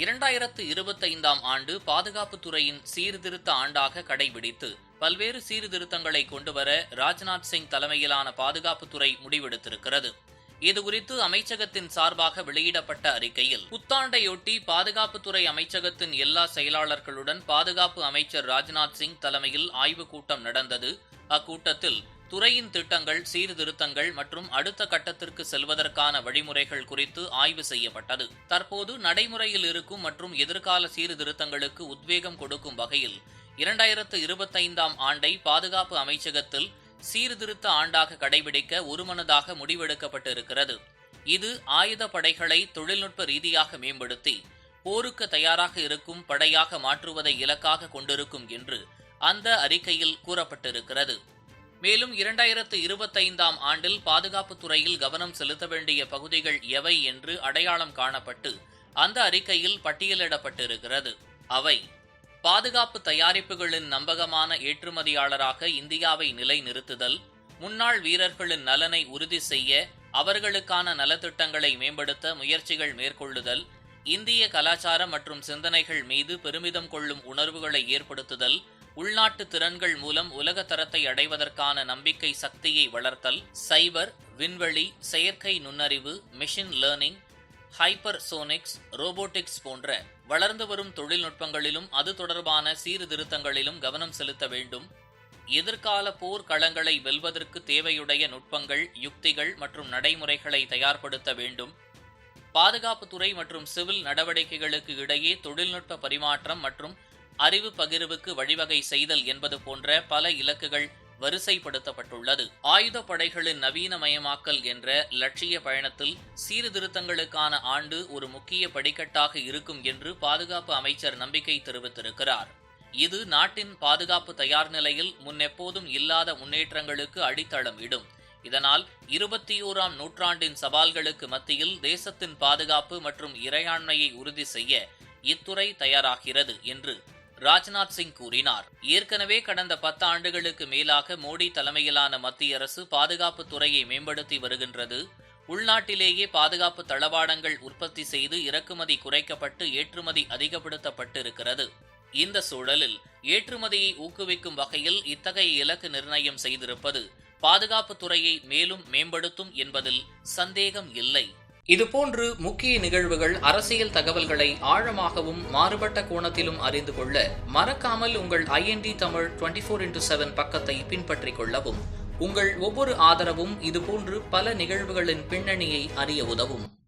இரண்டாயிரத்து இருபத்தைந்தாம் ஆண்டு பாதுகாப்பு துறையின் சீர்திருத்த ஆண்டாக கடைபிடித்து பல்வேறு சீர்திருத்தங்களை கொண்டுவர ராஜ்நாத் சிங் தலைமையிலான பாதுகாப்புத்துறை முடிவெடுத்திருக்கிறது. இதுகுறித்து அமைச்சகத்தின் சார்பாக வெளியிடப்பட்ட அறிக்கையில் புத்தாண்டையொட்டி பாதுகாப்புத்துறை அமைச்சகத்தின் எல்லா செயலாளர்களுடன் பாதுகாப்பு அமைச்சர் ராஜ்நாத் சிங் தலைமையில் ஆய்வுக் கூட்டம் நடந்தது. அக்கூட்டத்தில் துறையின் திட்டங்கள் சீர்திருத்தங்கள் மற்றும் அடுத்த கட்டத்திற்கு செல்வதற்கான வழிமுறைகள் குறித்து ஆய்வு செய்யப்பட்டது. தற்போது நடைமுறையில் இருக்கும் மற்றும் எதிர்கால சீர்திருத்தங்களுக்கு உத்வேகம் கொடுக்கும் வகையில் இரண்டாயிரத்து இருபத்தைந்தாம் ஆண்டை பாதுகாப்பு அமைச்சகத்தில் சீர்திருத்த ஆண்டாக கடைபிடிக்க ஒருமனதாக முடிவெடுக்கப்பட்டிருக்கிறது. இது ஆயுத படைகளை தொழில்நுட்ப ரீதியாக மேம்படுத்தி போருக்கு தயாராக இருக்கும் படையாக மாற்றுவதை இலக்காக கொண்டிருக்கும் என்று அந்த அறிக்கையில் கூறப்பட்டிருக்கிறது. மேலும் இரண்டாயிரத்து இருபத்தைந்தாம் ஆண்டில் பாதுகாப்பு துறையில் கவனம் செலுத்த வேண்டிய பகுதிகள் எவை என்று அடையாளம் காணப்பட்டு அந்த அறிக்கையில் பட்டியலிடப்பட்டிருக்கிறது. அவை பாதுகாப்பு தயாரிப்புகளின் நம்பகமான ஏற்றுமதியாளராக இந்தியாவை நிலைநிறுத்துதல் முன்னாள் வீரர்களின் நலனை உறுதி செய்ய அவர்களுக்கான நலத்திட்டங்களை மேம்படுத்த முயற்சிகள் மேற்கொள்ளுதல் இந்திய கலாச்சாரம் மற்றும் சிந்தனைகள் மீது பெருமிதம் கொள்ளும் உணர்வுகளை ஏற்படுத்துதல் உள்நாட்டு திறன்கள் மூலம் உலக தரத்தை அடைவதற்கான நம்பிக்கை சக்தியை வளர்த்தல் சைபர் விண்வெளி செயற்கை நுண்ணறிவு machine learning hypersonics robotics போன்ற வளர்ந்து வரும் தொழில்நுட்பங்களிலும் அது தொடர்பான சீர்திருத்தங்களிலும் கவனம் செலுத்த வேண்டும். எதிர்கால போர்க்களங்களை வெல்வதற்கு தேவையுடைய நுட்பங்கள் யுக்திகள் மற்றும் நடைமுறைகளை தயார்படுத்த வேண்டும். பாதுகாப்புத்துறை மற்றும் சிவில் நடவடிக்கைகளுக்கு இடையே தொழில்நுட்ப பரிமாற்றம் மற்றும் அறிவு பகிர்வுக்கு வழிவகை செய்தல் என்பது போன்ற பல இலக்குகள் வரிசைப்படுத்தப்பட்டுள்ளது. ஆயுத படைகளின் நவீனமயமாக்கல் என்ற லட்சிய பயணத்தில் சீர்திருத்தங்களுக்கான ஆண்டு ஒரு முக்கிய படிக்கட்டாக இருக்கும் என்று பாதுகாப்பு அமைச்சர் நம்பிக்கை தெரிவித்திருக்கிறார். இது நாட்டின் பாதுகாப்பு தயார் நிலையில் முன்னெப்போதும் இல்லாத முன்னேற்றங்களுக்கு அடித்தளம் இடும் இதனால் இருபத்தி ஓராம் நூற்றாண்டின் சவால்களுக்கு மத்தியில் தேசத்தின் பாதுகாப்பு மற்றும் இறையாண்மையை உறுதி செய்ய இத்துறை தயாராகிறது என்று ராஜ்நாத் சிங் கூறினார். ஏற்கனவே கடந்த பத்து ஆண்டுகளுக்கு மேலாக மோடி தலைமையிலான மத்திய அரசு பாதுகாப்பு துறையை மேம்படுத்தி வருகின்றது. உள்நாட்டிலேயே பாதுகாப்பு தளவாடங்கள் உற்பத்தி செய்து இறக்குமதி குறைக்கப்பட்டு ஏற்றுமதி அதிகப்படுத்தப்பட்டிருக்கிறது. இந்த சூழலில் ஏற்றுமதியை ஊக்குவிக்கும் வகையில் இத்தகைய இலக்கு நிர்ணயம் செய்திருப்பது பாதுகாப்பு துறையை மேலும் மேம்படுத்தும் என்பதில் சந்தேகம் இல்லை. இதுபோன்று முக்கிய நிகழ்வுகள் அரசியல் தகவல்களை ஆழமாகவும் மாறுபட்ட கோணத்திலும் அறிந்து கொள்ள மறக்காமல் உங்கள் IND Tamil twenty four into seven பக்கத்தை பின்பற்றிக் கொள்ளவும். உங்கள் ஒவ்வொரு ஆதரவும் இதுபோன்று பல நிகழ்வுகளின் பின்னணியை அறிய உதவும்.